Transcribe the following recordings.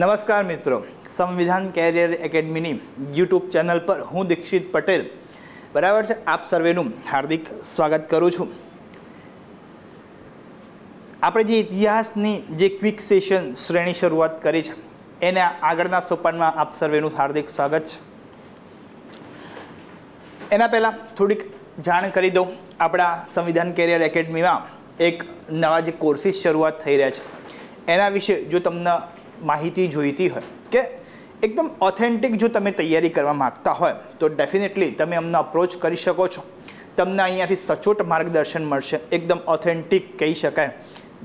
નમસ્કાર મિત્રો. સંવિધાન કેરિયર એકેડમીની યુટ્યુબ ચેનલ પર હું દીક્ષિત પટેલ. બરાબર છે? આપ સર્વેનું હાર્દિક સ્વાગત કરું છું. આપણે જે ઇતિહાસની જે ક્વિક સેશન શ્રેણી શરૂઆત કરી છે, એના આગળના સોપાનમાં આપ સર્વેનું હાર્દિક સ્વાગત છે. એના પહેલાં થોડીક જાણ કરી દઉં. આપણા સંવિધાન કેરિયર એકેડમીમાં એક નવા જે કોર્સિસ શરૂઆત થઈ રહ્યા છે, એના વિશે જો તમને માહિતી જોઈતી હોય કે એકદમ ઓથેન્ટિક જો તમે તૈયારી કરવા માગતા હોય, તો ડેફિનેટલી તમે અમને અપ્રોચ કરી શકો છો. તમને અહીંયાથી સચોટ માર્ગદર્શન મળશે. એકદમ ઓથેન્ટિક કહી શકાય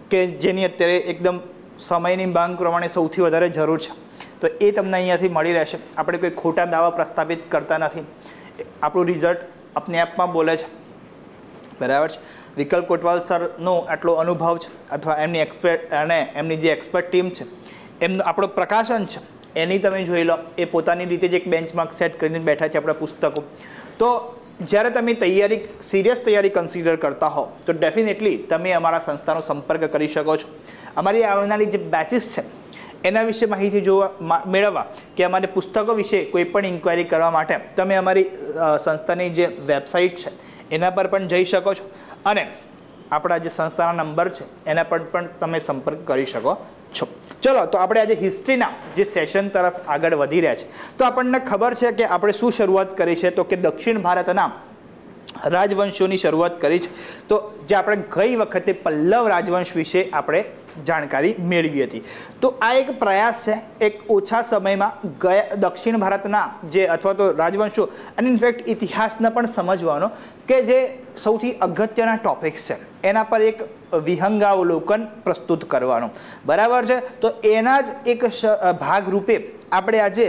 કે જેની અત્યારે એકદમ સમયની માંગ પ્રમાણે સૌથી વધારે જરૂર છે. તો એ તમને અહીંયાથી મળી રહેશે. આપણે કોઈ ખોટા દાવા પ્રસ્થાપિત કરતા નથી. આપણું રિઝલ્ટ આપને આપમાં બોલે છે. બરાબર છે? વિકલ્પ કોટવાલ સરનો આટલો અનુભવ છે. અથવા એમની એક્સપર્ટ અને એમની જે એક્સપર્ટ ટીમ છે એમનું આપણો પ્રકાશન છે. એની તમે જોઈ લો, એ પોતાની રીતે જ એક બેન્ચમાર્ક સેટ કરીને બેઠા છે આપણા પુસ્તકો. તો જ્યારે તમે તૈયારી સિરિયસ તૈયારી કન્સિડર કરતા હો તો ડેફિનેટલી તમે અમારા સંસ્થાનો સંપર્ક કરી શકો છો. અમારી આવનારી જે બેચીસ છે, એના વિશે માહિતી જોવા મેળવવા કે અમારે પુસ્તકો વિશે કોઈ પણ ઇન્ક્વાયરી કરવા માટે તમે અમારી સંસ્થાની જે વેબસાઇટ છે, એના પર પણ જઈ શકો છો. અને આપણા જે સંસ્થાના નંબર છે, એના પર પણ તમે સંપર્ક કરી શકો છો. ચલો, તો આપણે આજે હિસ્ટ્રીના જે સેશન તરફ આગળ વધી રહ્યા છે, તો આપણને ખબર છે કે આપણે શું શરૂઆત કરી છે, તો કે દક્ષિણ ભારતના રાજવંશોની શરૂઆત કરી છે, તો જે આપણે ગઈ વખતે પલ્લવ રાજવંશ વિશે આપણે જાણકારી મેળવી હતી. તો આ એક પ્રયાસ છે, એક ઓછા સમયમાં ગયા દક્ષિણ ભારતના જે અથવા તો રાજવંશો અને ઇનફેક્ટ ઇતિહાસને પણ સમજવાનો કે જે સૌથી અગત્યના ટોપિક્સ છે. એના પર એક વિહંગાવલોકન પ્રસ્તુત કરવાનું. બરાબર છે? તો એના જ એક ભાગરૂપે આપણે આજે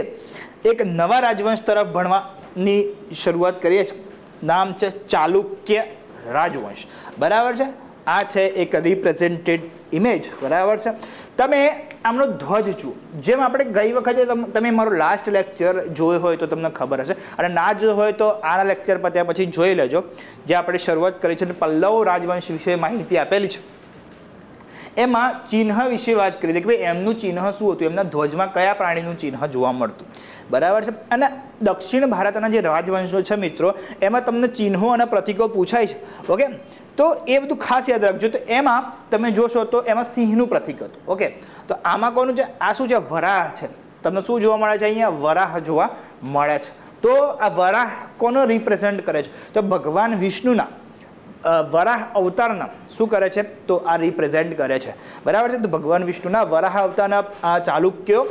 એક નવા રાજવંશ તરફ ભણવાની શરૂઆત કરીએ છીએ. નામ છે ચાલુક્ય રાજવંશ. બરાબર છે? આ છે એક રિપ્રેઝેન્ટેડ ઇમેજ બરાબર છે? તમે આમનો ધ્વજ જુઓ. જેમ આપણે ગઈ વખતે તમ- મારો લાસ્ટ લેક્ચર જોયો હોય તો તમને ખબર હશે. અને ના જોયો હોય તો આના લેક્ચર પત્યા પછી જોઈ લેજો. જે આપણે શરૂઆત કરી છે અને પલ્લવ રાજવંશ વિશે માહિતી આપેલી છે. એમાં ચિહ્ન વિશે વાત કરી કે ભાઈ એમનું ચિહ્ન શું હતું? એમના ધ્વજમાં કયા પ્રાણીનું ચિહ્ન જોવા મળતું? બરાબર છે? અને દક્ષિણ ભારતના જે રાજવંશો છે મિત્રો, એમાં તમને ચિહ્નો અને પ્રતીકો પૂછાય છે. ઓકે? તો એ બધું ખાસ યાદ રાખજો. તો એમાં તમે જોશો તો એમાં સિંહનું પ્રતીક હતું. ઓકે? તો આમાં કોનું છે? આ શું છે? વરાહ છે. તમને શું જોવા મળે છે? અહીંયા વરાહ જોવા મળે છે. તો આ વરાહ કોનો રિપ્રેઝેન્ટ કરે છે? તો ભગવાન વિષ્ણુના. વરાહ અવતારના શું કરે છે? તો આ રિપ્રેઝેન્ટ કરે છે. બરાબર છે? તો ભગવાન વિષ્ણુના વરાહ અવતારના આ ચાલુક્યો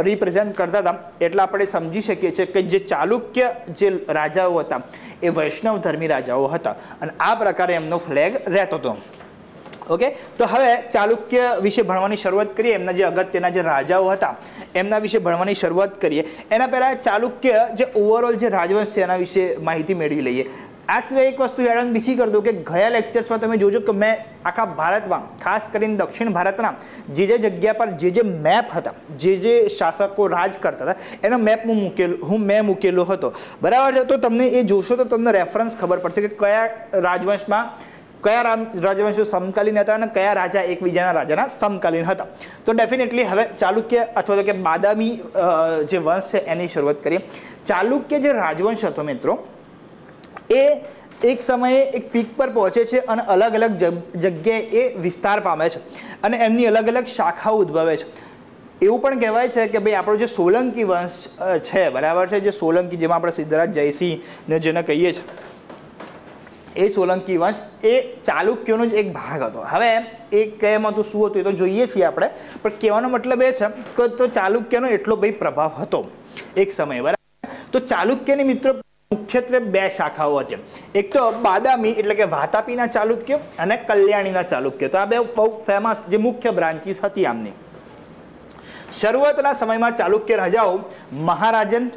રિપ્રેઝેન્ટ કરતા હતા. એટલે આપણે સમજી શકીએ છીએ કે જે ચાલુક્ય જે રાજાઓ હતા, એ વૈષ્ણવ ધર્મી રાજાઓ હતા. અને આ પ્રકારે એમનો ફ્લેગ રહેતો હતો. ઓકે તો હવે ચાલુક્ય વિશે ભણવાની શરૂઆત કરીએ. એમના જે અગત્યના જે રાજાઓ હતા, એમના વિશે ભણવાની શરૂઆત કરીએ. એના પહેલાં ચાલુક્ય જે ઓવરઓલ જે રાજવંશ છે, એના વિશે માહિતી મેળવી લઈએ. આ સિવાય એક વસ્તુ યાદ બીજી કરી દઉં કે ગયા લેક્ચર્સમાં તમે જોજો કે મેં આખા ભારતમાં, ખાસ કરીને દક્ષિણ ભારતના જે જે જગ્યા પર જે જે મેપ હતા, જે જે શાસકો રાજ કરતા હતા, એનો મેપ હું મૂકેલો, હું મેં મૂકેલો હતો. બરાબર છે? તો તમને એ જોશો તો તમને રેફરન્સ ખબર પડશે કે કયા રાજવંશમાં, કયા રાજવંશો સમકાલીન હતા અને કયા રાજા એકબીજાના રાજાના સમકાલીન હતા. તો ડેફિનેટલી હવે ચાલુક્ય અથવા તો કે બાદામી જે વંશ છે એની શરૂઆત કરીએ. ચાલુક્ય જે રાજવંશ હતો મિત્રો એ એક સમયે એક પીક પર પહોંચે છે અને અલગ અલગ જગ- જગ્યાએ એ વિસ્તાર પામે છે અને એમની અલગ અલગ શાખાઓ ઉદ્ભવે છે. એવું પણ કહેવાય છે કે ભાઈ આપણો જે સોલંકી વંશ છે, બરાબર છે? જે સોલંકી જેમાં આપણે સિદ્ધરાજ જયસિંહ ને જેને કહીએ છીએ એ સોલંકી વંશ એ ચાલુક્યોનો જ એક ભાગ હતો. હવે એ કહેવામાં તો શું હતું એ તો જોઈએ છીએ આપણે. પણ કહેવાનો મતલબ એ છે કે તો ચાલુક્યનો એટલો ભાઈ પ્રભાવ હતો એક સમયે, બરાબર? તો ચાલુક્યની મિત્રો મુખ્યત્વે બે શાખાઓ હતી. એક તો બાદામી એટલે કે વાતાપીના ચાલુક્ય અને કલ્યાણીના ચાલુક્ય. તો આ બે બહુ ફેમસ જે મુખ્ય બ્રાન્ચીસ હતી આમની. શરૂઆતના સમયમાં ચાલુક્ય રાજાઓ મહારાજન,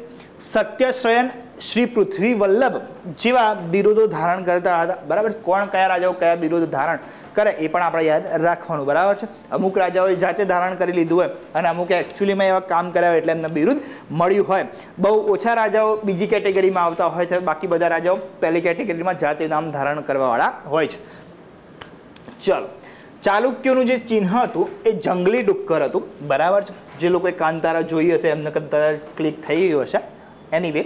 સત્યશ્રયન, શ્રી પૃથ્વી વલ્લભ જેવા બિરુદો ધારણ કરતા હતા. બરાબર? કોણ કયા રાજાઓ, કયા બિરુદ ધારણ કરે, એ પણ આપણે યાદ રાખવાનું, બરાબર છે? અમુક રાજાઓએ જાતે ધારણ કરી લીધું હોય અને અમુક એકચ્યુઅલીમાં એવા કામ કર્યા હોય એટલે એમને બિરુદ મળ્યું હોય. બહુ ઓછા રાજાઓ બીજી કેટેગરીમાં આવતા હોય છે, બાકી બધા રાજાઓ પહેલી કેટેગરીમાં જાતે નામ ધારણ કરવાવાળા હોય છે. ચલો, ચાલુક્યોનું જે ચિહ્ન હતું, એ જંગલી ડુક્કર હતું, બરાબર છે? જે લોકોએ કાંતારા જોઈ હશે, એમને કાંતારા ક્લિક થઈ ગયું હશે. એની વે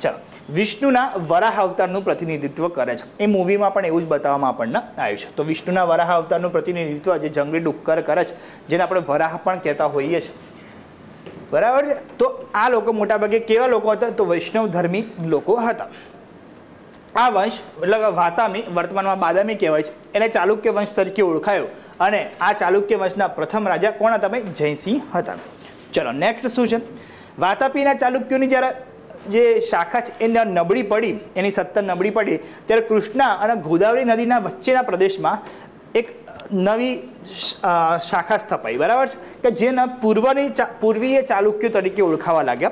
ચલો. વિષ્ણુના વરાહ અવતારનું પ્રતિનિધિત્વ કરે છે. એ મૂવીમાં પણ એવું જ બતાવવામાં આપણને આવ્યું છે. તો વિષ્ણુના વરાહ અવતારનું પ્રતિનિધિત્વ જે જંગલી ડુક્કર કરે છે, જેને આપણે વરાહ પણ કહેતા હોઈએ છીએ બરાબર છે? તો આ લોકો મોટાભાગે કેવા લોકો હતા? તો વૈષ્ણવ ધર્મી લોકો હતા. આ વંશ એટલે વાતામી, વર્તમાનમાં બાદામી કહેવાય છે. એને ચાલુક્ય વંશ તરીકે ઓળખાયો. અને આ ચાલુક્ય વંશના પ્રથમ રાજા કોણ હતા ભાઈ? જયસિંહ હતા. ચલો નેક્સ્ટ શું છે? વાતાપીના ચાલુક્યોની જ્યારે જે શાખા છે, એના નબળી પડી, એની સત્તર નબળી પડી, ત્યારે કૃષ્ણા અને ગોદાવરી નદીના વચ્ચેના પ્રદેશમાં એક નવી શાખા સ્થપાઈ. બરાબર છે? કે જેના પૂર્વની પૂર્વીય ચાલુક્યો તરીકે ઓળખાવા લાગ્યા.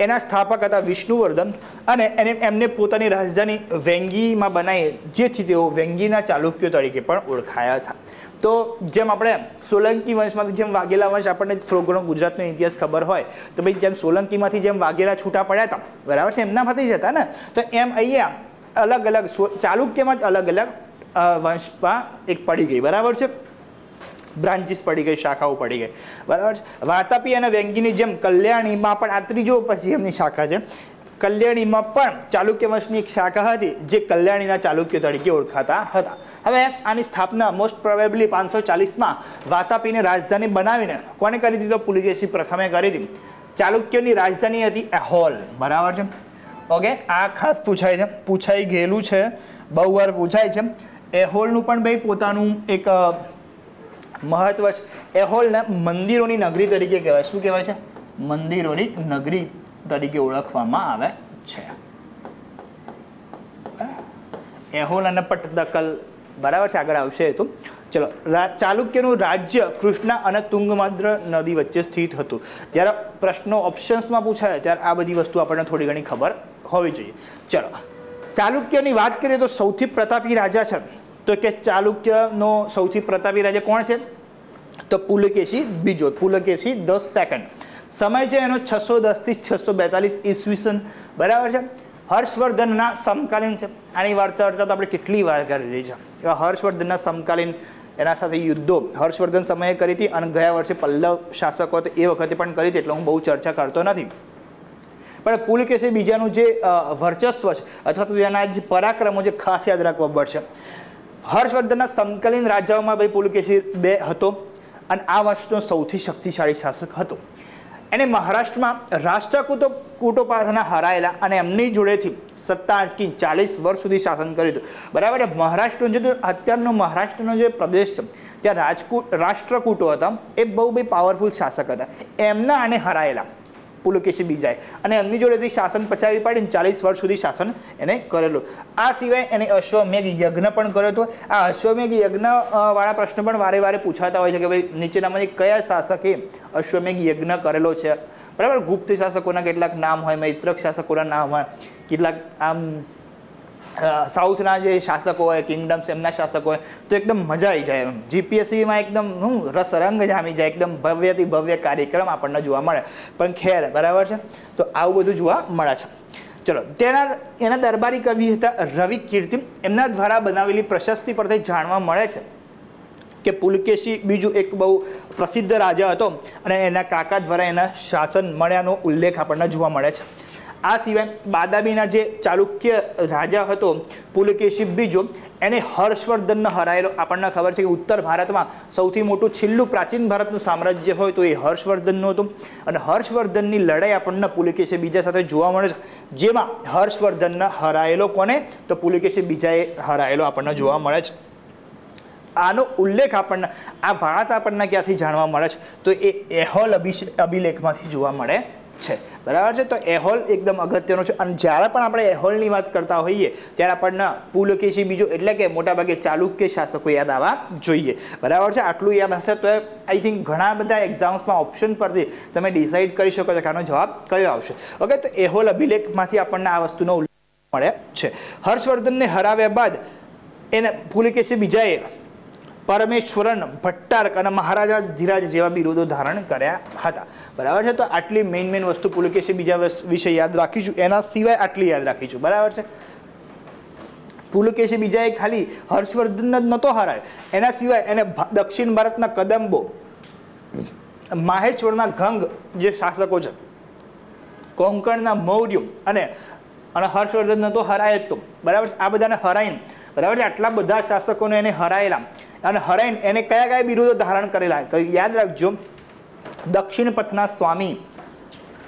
એના સ્થાપક હતા વિષ્ણુવર્ધન અને એને, એમને પોતાની રાજધાની વેંગીમાં બનાવી, જેથી તેઓ વેંગીના ચાલુક્યો તરીકે પણ ઓળખાયા હતા. તો જેમ આપણે સોલંકી વંશમાંથી જેમ વાઘેલા વંશ આપણને થોડો ઘણો ગુજરાતનો ઇતિહાસ ખબર હોય, તો ભાઈ જેમ સોલંકીમાંથી જેમ વાઘેલા છૂટા પડ્યા હતા, બરાબર છે? એમનામાંથી જ હતા ને? તો એમ અહીંયા અલગ અલગ ચાલુક્યમાં જ અલગ અલગ વંશમાં એક પડી ગઈ, બરાબર છે? બ્રાન્ચીસ પડી ગઈ, શાખાઓ પડી ગઈ, બરાબર છે? વાતાપી અને વેંગીની જેમ કલ્યાણીમાં પણ આ ત્રીજો પછી એમની શાખા છે. કલ્યાણીમાં પણ ચાલુક્ય વંશની એક શાખા હતી, જે કલ્યાણીના ચાલુક્ય તરીકે ઓળખાતા હતા. હવે આની સ્થાપના મોસ્ટ પ્રોબેબલી પાંચસો ચાલીસમાં વાતાપીને રાજધાની બનાવીને કોને કરી દીધો? પુલિકેશી પ્રથમે કરી હતી ચાલુક્યની રાજધાની હતી એહોલ. બરાબર છે? ઓકે, આ ખાસ પૂછાય છે. પૂછાઈ ગયેલું છે. બહુ વાર પૂછાય છે. એહોલનું પણ ભાઈ પોતાનું એક મહત્વ છે. એહોલને મંદિરોની નગરી તરીકે કહેવાય. શું કહેવાય છે? મંદિરોની નગરી. તરીકે ઓળખવામાં આવે છે. એહોલ અને પટ્ટદકલ બરાબર છે, આગળ આવશે તો. ચલો ચાલુક્યનું રાજ્ય કૃષ્ણા અને તુંગભદ્ર નદી વચ્ચે સ્થિત હતું. જ્યારે પ્રશ્નો ઓપ્શન્સમાં પૂછાય, ત્યારે આ બધી વસ્તુ આપણને થોડી ઘણી ખબર હોવી જોઈએ. ચલો, ચાલુક્યની વાત કરીએ તો સૌથી પ્રતાપી રાજા છે. તો કે ચાલુક્યનો સૌથી પ્રતાપી રાજા કોણ છે? તો પુલકેશી બીજો પુલકેશી દસ સેકન્ડ સમય છે એનો છસો દસથી છસો બેતાલીસ ઈસવીસન. બરાબર છે? હર્ષવર્ધનના સમકાલીન છે. આની વાર્તા ચર્ચા તો આપણે કેટલી વાર કરેલી છે. એવા હર્ષવર્ધનના સમકાલીન એના સાથે યુદ્ધો હર્ષવર્ધન સમયે કરી હતી અને ગયા વર્ષે પલ્લવ શાસકો હતો એ વખતે પણ કરી હતી એટલે હું બહુ ચર્ચા કરતો નથી. પણ પુલકેશી બીજાનું જે વર્ચસ્વ છે અથવા તો એના જે પરાક્રમો જે ખાસ યાદ રાખવા પડશે. હર્ષવર્ધનના સમકાલીન રાજાઓમાં ભાઈ પુલકેશી બે હતો અને આ વર્ષનો સૌથી શક્તિશાળી શાસક હતો. એને મહારાષ્ટ્રમાં રાષ્ટ્રકૂટો કૂટો પાસેના હરાયેલા અને એમની જોડેથી સત્તા આંચકી ચાલીસ વર્ષ સુધી શાસન કર્યું હતું. બરાબર મહારાષ્ટ્રનો જે અત્યારનો મહારાષ્ટ્રનો જે પ્રદેશ છે, ત્યાં રાજકૂટ, રાષ્ટ્રકૂટો હતા, એ બહુ બી પાવરફુલ શાસક હતા. એમના આને હરાયેલા. પુલકેશી બીજાએ અને એમની જોડેથી શાસન પચાવી પાડીને ચાલીસ વર્ષ સુધી શાસન એને કરેલું. આ સિવાય એને અશ્વમેઘ યજ્ઞ પણ કર્યો હતો. આ અશ્વમેઘ યજ્ઞ વાળા પ્રશ્ન પણ વારે વારે પૂછાતા હોય છે કે ભાઈ, નીચેનામાંથી કયા શાસકે અશ્વમેઘ યજ્ઞ કરેલો છે? બરાબર? ગુપ્ત શાસકોના કેટલાક નામ હોય, મૈત્રક શાસકોના નામ હોય, કેટલાક આમ સાઉથના જે શાસકો હોય, કિંગડમ્સ એમના શાસકો હોય, તો એકદમ મજા આવી જાય એમ. જીપીએસસીમાં એકદમ, હું રસરંગ જામી જાય, એકદમ ભવ્યથી ભવ્ય કાર્યક્રમ આપણને જોવા મળે. પણ ખેર, બરાબર છે? તો આવું બધું જોવા મળે છે. ચલો, તેના, એના દરબારી કવિ હતા રવિ કીર્તિ. એમના દ્વારા બનાવેલી પ્રશસ્તિ પરથી જાણવા મળે છે કે પુલકેશી બીજું એક બહુ પ્રસિદ્ધ રાજા હતો અને એના કાકા દ્વારા એના શાસન મળ્યાનો ઉલ્લેખ આપણને જોવા મળે છે. આ સિવાય બાદામીના જે ચાલુક્ય રાજા હતો, પુલકેશી બીજો, એને હર્ષવર્ધનને હરાયેલો આપણને ખબર છે કે ઉત્તર ભારતમાં સૌથી મોટું છેલ્લું પ્રાચીન ભારતનું સામ્રાજ્ય હોય તો એ હર્ષવર્ધનનું હતું. અને હર્ષવર્ધનની લડાઈ આપણને પુલકેશી બીજા સાથે જોવા મળે છે. જેમાં હર્ષવર્ધનને હરાયેલો કોને? તો પુલકેશી બીજાએ હરાયેલો આપણને જોવા મળે છે. આનો ઉલ્લેખ આપણને, આ વાત આપણને ક્યાંથી જાણવા મળે છે? તો એ એહોલ અભિલેખમાંથી જોવા મળે. છે. બરાબર છે? તો એહોલ એકદમ અગત્યનો છે. અને જ્યારે પણ આપણે એહોલની વાત કરતા હોઈએ, ત્યારે આપણને પુલકેશી બીજો એટલે કે મોટાભાગે ચાલુક્ય શાસકો યાદ આવવા જોઈએ. બરાબર છે? આટલું યાદ હશે તો આઈ થિંક ઘણા બધા એક્ઝામ્સમાં ઓપ્શન પરથી તમે ડિસાઇડ કરી શકો છો કે આનો જવાબ કયો આવશે. ઓકે તો એહોલ અભિલેખમાંથી આપણને આ વસ્તુનો ઉલ્લેખ મળે છે. હર્ષવર્ધનને હરાવ્યા બાદ એને પુલકેશી બીજાએ પરમેશ્વરન ભટ્ટારક અને મહારાજા ધીરાજ જેવા બિરુદો ધારણ કર્યા હતા. બરાબર છે? તો આટલી મેઇન મેઇન વસ્તુ પુલકેશી બીજા વિશે યાદ રાખીશું. એના સિવાય આટલી યાદ રાખીશું. બરાબર છે? પુલકેશી બીજાએ ખાલી હર્ષવર્ધન જ નહોતો હરાયો. એના સિવાય એને દક્ષિણ ભારતના કદંબો માહેશ્વરના ગંગ જે શાસકો છે, કોંકણના મૌર્ય અને અને હર્ષવર્ધન તો હરાય જ તો. બરાબર આ બધાને હરાઈને. બરાબર આટલા બધા શાસકોને એને હરાયેલા. અને હરાઈને એને કયા કયા બિરુદો ધારણ કરેલા તો યાદ રાખજો, દક્ષિણ પથના સ્વામી,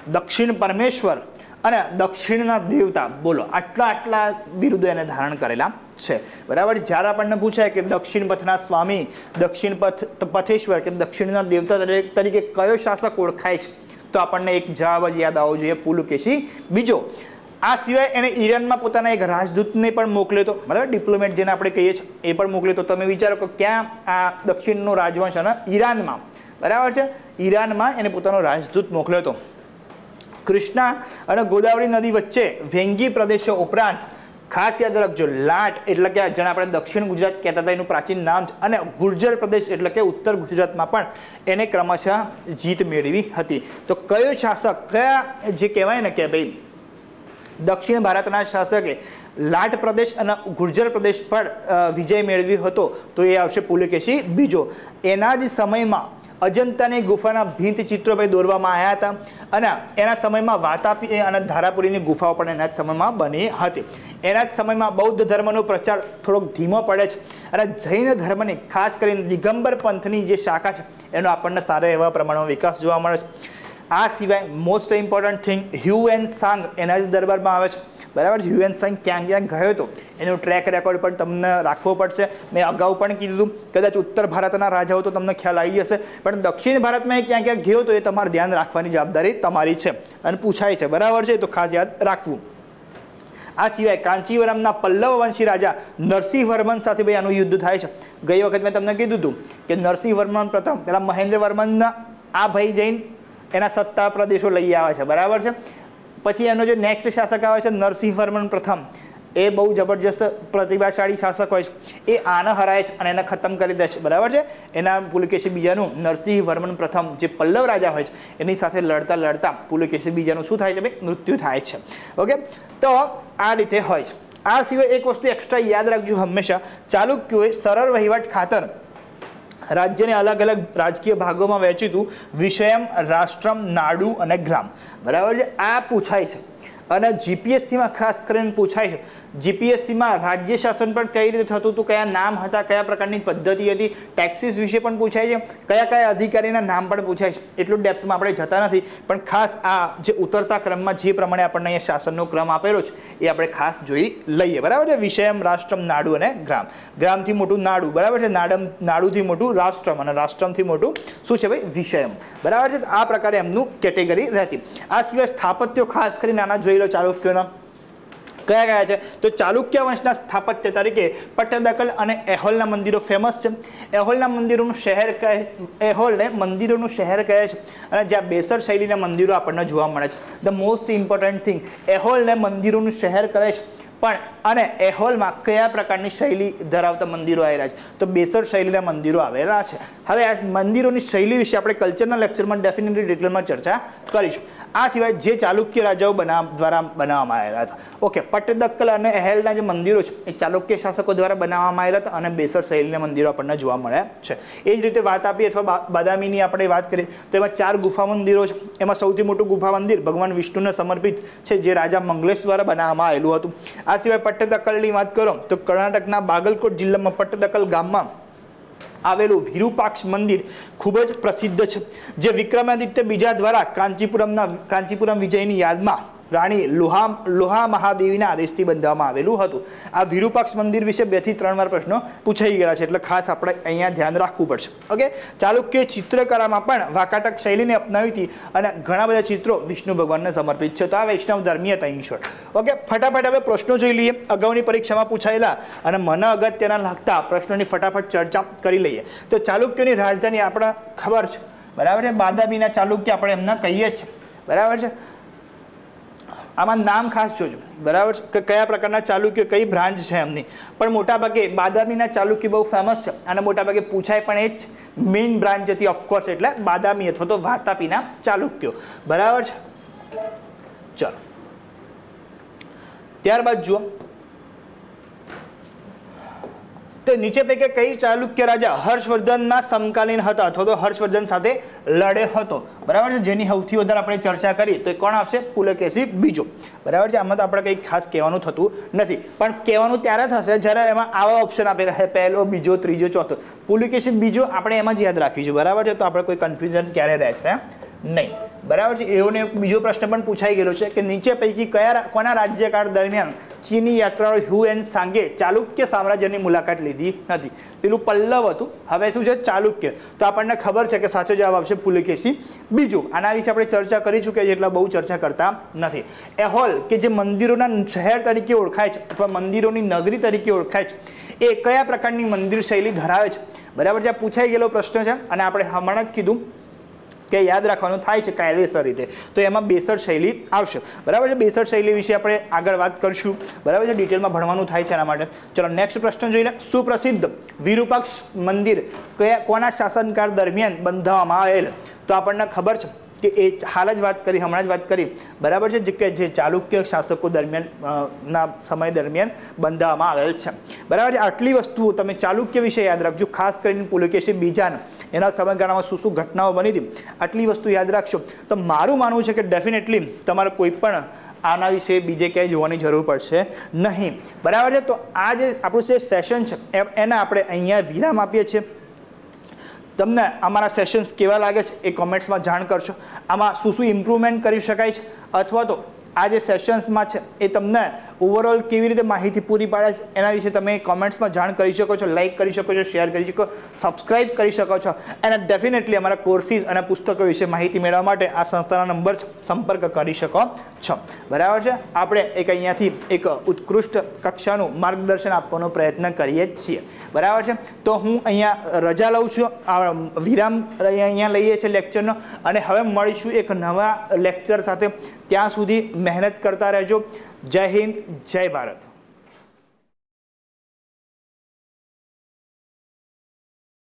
દક્ષિણ પરમેશ્વર અને દક્ષિણના દેવતા, બોલો, આટલા આટલા બિરુદો એને ધારણ કરેલા છે. બરાબર? જ્યારે આપણને પૂછાય કે દક્ષિણ પથના સ્વામી, દક્ષિણ પથ પથેશ્વર કે દક્ષિણના દેવતા તરીકે કયો શાસક ઓળખાય છે? તો આપણને એક જવાબ જ યાદ આવવો જોઈએ પુલુકેશી. બીજો આ સિવાય એને ઈરાનમાં પોતાના એક રાજદૂતને પણ મોકલ્યો હતો. બરાબર? ડિપ્લોમેટ જેને આપણે કહીએ છીએ, એ પણ મોકલ્યો તો તમે વિચારો કે ક્યાં આ દક્ષિણનો રાજવંશ અને ઈરાનમાં. બરાબર છે? ઈરાનમાં એને પોતાનો રાજદૂત મોકલ્યો હતો. કૃષ્ણા અને ગોદાવરી નદી વચ્ચે વેંગી પ્રદેશો ઉપરાંત, ખાસ યાદ રાખજો, લાટ એટલે કે જેને આપણે દક્ષિણ ગુજરાત કહેતા હતા, એનું પ્રાચીન નામ છે, અને ગુર્જર પ્રદેશ એટલે કે ઉત્તર ગુજરાતમાં પણ એને ક્રમશઃ જીત મેળવી હતી. તો કયો શાસક, કયા જે કહેવાય ને કે ભાઈ દક્ષિણ ભારતના શાસકે લાટ પ્રદેશ અને ગુર્જર પ્રદેશ પર વિજય મેળવ્યો હતો. તો એ આવશે પુલકેશી બીજો. એના જ સમયમાં અજંતાની ગુફાના ભીંત ચિત્રો ભાઈ દોરવામાં આવ્યા હતા અને એના સમયમાં વાતાપી અને ધારાપુરીની ગુફાઓ પણ એના જ સમયમાં બની હતી. એના જ સમયમાં બૌદ્ધ ધર્મનો પ્રચાર થોડોક ધીમો પડે છે અને જૈન ધર્મની ખાસ કરીને દિગંબર પંથની જે શાખા છે, એનો આપણને સારા એવા પ્રમાણમાં વિકાસ જોવા મળે છે. આ સિવાય most important thing Hiuen Tsang એના જ દરબારમાં આવે છે. બરાબર છે? હ્યુ એન સાંગ ક્યાં ક્યાં ગયો હતો? એનો ટ્રેક રેકોર્ડ પણ તમને રાખવો પડશે. મેં અગાઉ પણ કીધું કદાચ ઉત્તર ભારતના રાજાઓ તો તમને ખ્યાલ આવી જશે પણ દક્ષિણ ભારતમાં એ ક્યાં ક્યાં ગયો તો એ તમારે ધ્યાન રાખવાની જવાબદારી તમારી છે અને પૂછાય છે. બરાબર છે? તો ખાસ યાદ રાખવું. આ સિવાય કાંચીવરમના પલ્લવ વંશી રાજા નરસિંહ વર્મન સાથે ભાઈ આનું યુદ્ધ થાય છે. ગઈ વખત મેં તમને કીધું હતું કે નરસિંહ વર્મન પ્રથમ, પેલા મહેન્દ્ર વર્મનના આ ભાઈ જૈન એના સત્તા પ્રદેશો લઈ આવે છે, બરાબર છે? પછી એનો જે નેક્સ્ટ શાસક આવે છે, નરસિંહ વર્મન પ્રથમ, એ બહુ જબરજસ્ત પ્રતિભાશાળી શાસક હોય છે. એ આને હરાય છે અને એને ખતમ કરી દે છે, બરાબર છે? એના પુલકેશી બીજાનું નરસિંહ વર્મન પ્રથમ, જે પલ્લવ રાજા હોય છે, એની સાથે લડતા લડતા પુલકેશી બીજાનું શું થાય છે ભાઈ? મૃત્યુ થાય છે. ઓકે? તો આ રીતે હોય છે. આ સિવાય એક વસ્તુ એક્સ્ટ્રા યાદ રાખજો હંમેશા. ચાલુક્યોએ સરળ વહીવટ ખાતર રાજ્યને અલગ અલગ રાજકીય ભાગોમાં વહેંચ્યું હતું. વિષયમ, રાષ્ટ્રમ, નાડુ અને ગ્રામ. બરાબર છે? આ પૂછાય છે. અને જીપીએસસીમાં ખાસ કરીને પૂછાય છે. જીપીએસસીમાં રાજ્ય શાસન પણ કઈ રીતે થતું હતું, કયા નામ હતા, કયા પ્રકારની પદ્ધતિ હતી ટેક્સીસ વિશે પણ પૂછાય છે, કયા કયા અધિકારીના નામ પણ પૂછાય છે, એટલું ડેપ્થમાં આપણે જતા નથી. પણ ખાસ આ જે ઉતરતા ક્રમમાં જે પ્રમાણે આપણને અહીંયા શાસનનો ક્રમ આપેલો છે, એ આપણે ખાસ જોઈ લઈએ. બરાબર છે? વિષયમ, રાષ્ટ્રમ, નાડુ અને ગ્રામ. ગ્રામથી મોટું નાડુ. બરાબર છે? નાડમ, નાડુથી મોટું રાષ્ટ્રમ અને રાષ્ટ્રમથી મોટું શું છે ભાઈ? વિષયમ. બરાબર છે? આ પ્રકારે એમનું કેટેગરી રહેતી. આ સિવાય સ્થાપત્યો ખાસ કરીને આના જોઈ લો, ચાલુક્યોના. કયા કયા છે? તો ચાલુક્ય વંશના સ્થાપત્ય તરીકે પટ્ટદકલ અને એહોલના મંદિરો ફેમસ છે. એહોલના મંદિરોનું શહેર કહે એહોલને મંદિરોનું શહેર કહે છે. અને જ્યાં બેસર શૈલીના મંદિરો આપણને જોવા મળે છે. ધ મોસ્ટ ઇમ્પોર્ટન્ટ થિંગ એહોલને મંદિરોનું શહેર કહે છે. પણ, અને એહોલમાં કયા પ્રકારની શૈલી ધરાવતા મંદિરો આવેલા છે? તો બેસર શૈલીના મંદિરો આવેલા છે. હવે આ મંદિરોની શૈલી વિશે આપણે કલ્ચરના લેક્ચરમાં ડેફિનેટલી ડિટેલમાં ચર્ચા કરીશું. આ સિવાય જે ચાલુક્ય રાજાઓ બનાવ દ્વારા બનાવવામાં આવેલા હતા. ઓકે, પટ્ટદક્કલ અને એહેલના જે મંદિરો છે, એ ચાલુક્ય શાસકો દ્વારા બનાવવામાં આવેલા હતા અને બેસર શૈલીના મંદિરો આપણને જોવા મળ્યા છે. એ જ રીતે વાત આપી અથવા બાદામીની આપણે વાત કરીએ, તો એમાં ચાર ગુફા મંદિરો છે. એમાં સૌથી મોટું ગુફા મંદિર ભગવાન વિષ્ણુને સમર્પિત છે, જે રાજા મંગલેશ દ્વારા બનાવવામાં આવેલું હતું. આ સિવાય પટ્ટદકલની વાત કરો તો કર્ણાટકના બાગલકોટ જિલ્લામાં પટ્ટદકલ ગામમાં આવેલું વિરૂપાક્ષ મંદિર ખૂબ જ પ્રસિદ્ધ છે. જે વિક્રમાદિત્ય બીજા દ્વારા કાંચીપુરમના કાંચીપુરમ વિજયની યાદમાં રાણી લોહા લોહા મહાદેવીના આદેશથી બંધાવવામાં આવેલું હતું. આ વિરૂપાક્ષ મંદિર વિશે બેથી ત્રણ વાર પ્રશ્નો પૂછાઈ ગયા છે, એટલે ખાસ આપણે અહીંયા ધ્યાન રાખવું પડશે. ઓકે? ચાલુક્ય ચિત્રકલામાં પણ વાકાટક શૈલીને અપનાવી હતી અને ઘણા બધા ચિત્રો વિષ્ણુ ભગવાનને સમર્પિત છે. તો આ વૈષ્ણવ ધર્મીય હતા ઇન ઓકે? ફટાફટ હવે પ્રશ્નો જોઈ લઈએ. અગાઉની પરીક્ષામાં પૂછાયેલા અને મને અગત્યના લાગતા પ્રશ્નોની ફટાફટ ચર્ચા કરી લઈએ. તો ચાલુક્યની રાજધાની આપણે ખબર છે. બરાબર છે? બાદામીના ચાલુક્ય આપણે એમના કહીએ જ બરાબર છે? આમાં નામ ખાસ જોજો. બરાબર કે કયા પ્રકારના ચાલુક્ય, કઈ બ્રાન્ચ છે એમની? પણ મોટાભાગે બાદામીના ચાલુક્ય બહુ ફેમસ છે. અને મોટાભાગે પૂછાય પણ એ જ મેઇન બ્રાન્ચ હતી ઓફકોર્સ એટલે બાદામી અથવા તો વાતાપીના ચાલુક્યો. બરાબર છે? ચલો. ત્યારબાદ જુઓ. તો નીચે પૈકી કઈ ચાલુક્ય રાજા હર્ષવર્ધનના સમકાલીન હતા? અથવા તો હર્ષવર્ધન સાથે લડે હતો. બરાબર છે? જેની સૌથી વધારે આપણે ચર્ચા કરી, તો એ કોણ આવશે? પુલકેશી બીજો. બરાબર છે? આમાં તો આપણે કંઈ ખાસ કહેવાનું થતું નથી. પણ કહેવાનું ત્યારે થશે જ્યારે એમાં આવા ઓપ્શન આપેલા છે પહેલો, બીજો, ત્રીજો, ચોથો. પુલકેશી બીજો આપણે એમાં જ યાદ રાખીશું. બરાબર છે? તો આપણે કોઈ કન્ફ્યુઝન ક્યારે રહેશે નહીં. બરાબર છે? એઓને બીજો પ્રશ્ન પણ પૂછાઈ ગયેલો છે કે નીચે પૈકી કયા કોના રાજ્યકાળ દરમિયાન ચીની યાત્રાળુ હ્યુ એન સાંગે ચાલુક્ય સામ્રાજ્યની મુલાકાત લીધી હતી? પેલું પલ્લવ હતું, હવે શું છે? ચાલુક્ય. તો આપણને ખબર છે કે સાચો જવાબ આવશે પુલકેશી. બીજું, આના વિશે આપણે ચર્ચા કરી ચૂક્યા છીએ એટલે બહુ ચર્ચા કરતા નથી. એહોલ, કે જે મંદિરોના શહેર તરીકે ઓળખાય છે અથવા મંદિરોની નગરી તરીકે ઓળખાય છે, એ કયા પ્રકારની મંદિર શૈલી ધરાવે છે? બરાબર જે પૂછાઈ ગયેલો પ્રશ્ન છે અને આપણે હમણાં જ કીધું કે યાદ રાખવાનું થાય છે કાયદેસર રીતે. તો એમાં બેસર શૈલી આવશે. બરાબર છે? બેસર શૈલી વિશે આપણે આગળ વાત કરીશું. બરાબર છે? ડિટેલમાં ભણવાનું થાય છે એના માટે. ચલો નેક્સ્ટ પ્રશ્ન જોઈને સુપ્રસિદ્ધ વિરૂપાક્ષ મંદિર કયા, કોના શાસનકાળ દરમિયાન બંધાવવામાં આવેલ? તો આપણને ખબર છે કે એ હાલ જ વાત કરી, હમણાં જ વાત કરી. બરાબર છે? જે કે જે ચાલુક્ય શાસકો દરમિયાન ના સમય દરમિયાન બંધાવવામાં આવેલ છે. બરાબર છે? આટલી વસ્તુઓ તમે ચાલુક્ય વિશે યાદ રાખજો. ખાસ કરીને પુલકેશી બીજાના. એના સમયગાળામાં શું શું ઘટનાઓ બની હતી? આટલી વસ્તુ યાદ રાખશો. તો મારું માનવું છે કે ડેફિનેટલી તમારે કોઈ પણ આના વિશે બીજે ક્યાંય જોવાની જરૂર પડશે નહીં. બરાબર છે? તો આ જે આપણું જે સેશન છે એને આપણે અહીંયા વિરામ આપીએ છીએ. તમને અમારા સેશન્સ કેવા લાગે છે એ કોમેન્ટ્સમાં જાણ કરશો આમાં શું શું ઇમ્પ્રુવમેન્ટ કરી શકાય છે? અથવા તો આ જે સેશન્સમાં છે એ તમને ઓવરઓલ કેવી રીતે માહિતી પૂરી પાડે છે, એના વિશે તમે કોમેન્ટ્સમાં જાણ કરી શકો છો લાઇક કરી શકો છો શેર કરી શકો સબસ્ક્રાઇબ કરી શકો છો. અને ડેફિનેટલી અમારા કોર્સિસ અને પુસ્તકો વિશે માહિતી મેળવવા માટે આ સંસ્થાના નંબર સંપર્ક કરી શકો છો. બરાબર છે? આપણે એક અહીંયાથી એક ઉત્કૃષ્ટ કક્ષાનું માર્ગદર્શન આપવાનો પ્રયત્ન કરીએ છીએ. બરાબર છે? તો હું અહીંયા રજા લઉં છું. વિરામ અહીંયા લઈએ છીએ લેક્ચરનો અને હવે મળીશું એક નવા લેક્ચર સાથે. ત્યાં સુધી મહેનત કરતા રહેજો. જય હિન્દ જય ભારત.